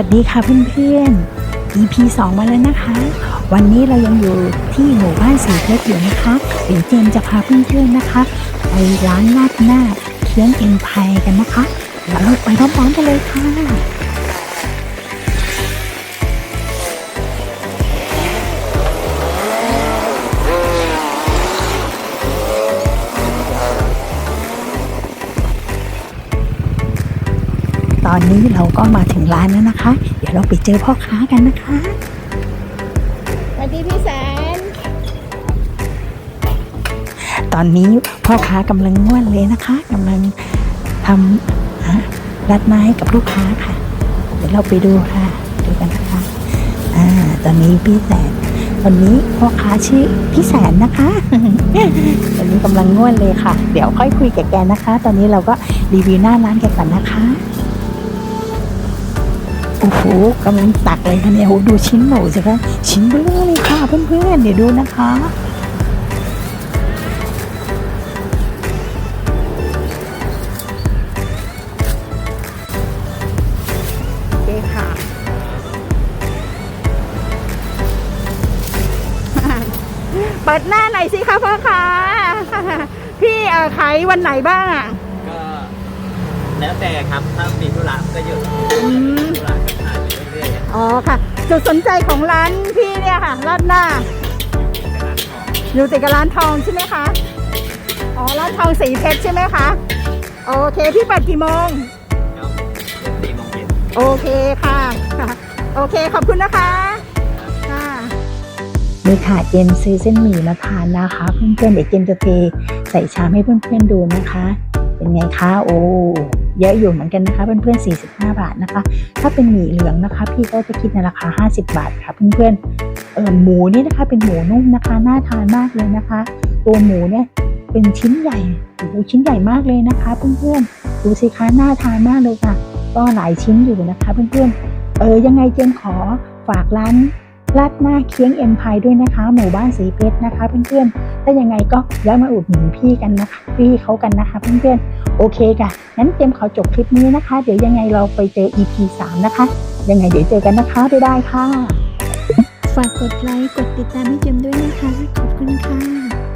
วัสดีค่ะเพื่อนๆ EP 2 มาแล้วนะคะ วันนี้เรายังอยู่ที่หมู่บ้านสีเพชรอยู่นะคะ เดี๋ยวเจมส์จะพาเพื่อนๆนะคะ ไปร้านลาดหน้าเคียงเอ็นพายกันนะคะเดี๋ยวเราไปพร้อมๆกันเลยค่ะ อนนี้เราก็มาถึงร้านแล้วนะคะ เดี๋ยวเราไปเจอพ่อค้ากันนะคะสวัสดีพี่แสน ตอนนี้พ่อค้ากำลังง่วนเลยนะคะกำลังทำฮะรัดไม้กับลูกค้าค่ะ เดี๋ยวเราไปดูค่ะ ดูกันนะคะอ่าตอนนี้พี่แสนวันนี้พ่อค้าชื่อพี่แสนนะคะตอนนี้กำลังง่วนเลยค่ะ เดี๋ยวค่อยคุยกับแกนะคะ ตอนนี้เราก็รีวิวหน้าร้านแกก่อนนะคะ โอ้โหกำลังตักเลยค่ะเนี่ยโอ้โหดูชิ้นหมูสิคะชิ้นเบลอเลยค่ะเพื่อนๆเดี๋ยวดูนะคะโอเคค่ะเปิดหน้าหน่อยสิคะพ่อค้าพี่เอ่อขายวันไหนบ้างอะก็แล้วแต่ครับถ้ามีธุระก็อยู่อื อยๆอ๋อค่ะ จุดสนใจของร้านพี่เนี่ยค่ะร้านหน้าเป็นร้านทองอยู่ติดกับร้านทองใช่ไหมคะ อ๋อ ร้านทองสีเพชรใช่ไหมคะ โอเค พี่เปิดกี่โมงแล้วเดี๋ยวสี่โมงเย็นโอเคค่ะค่ะ โอเค ขอบคุณนะคะ ค่ะ นี่ค่ะเจนซื้อเส้นหมี่มาทานนะคะ เพื่อนๆเดี๋ยวเจนจะเทใส่ชามให้เพื่อนๆดูนะคะ เป็นไงคะ โอ้ เยอะอยู่เหมือนกันนะคะเพื่อนๆ45 บาทนะคะ ถ้าเป็นหมี่เหลืองนะคะ พี่ก็จะคิดในราคา 50 บาทค่ะเพื่อนๆเออหมูนี่นะคะเป็นหมูนุ่มนะคะน่าทานมากเลยนะคะ ตัวหมูเนี่ยเป็นชิ้นใหญ่โอ้ชิ้นใหญ่มากเลยนะคะเพื่อนๆดูสิคะน่าทานมากเลยค่ะ ก็หลายชิ้นอยู่นะคะเพื่อนๆเออยังไงเจนขอฝากร้านลาดหน้าเคียงเอ็มพายด้วยนะคะ หมู่บ้านสีเพชรนะคะเพื่อนๆถ้ายังไงก็แวะมาอุดหนุนพี่กันนะคะ พี่เขากันนะคะเพื่อนๆ โอเคค่ะ งั้นเจมขอจบคลิปนี้นะคะ เดี๋ยวยังไงเราไปเจอ EP 3 นะคะ ยังไงเดี๋ยวเจอกันนะคะ บ๊ายบายค่ะ ฝากกดไลค์ กดติดตามให้เจมด้วยนะคะ ขอบคุณค่ะ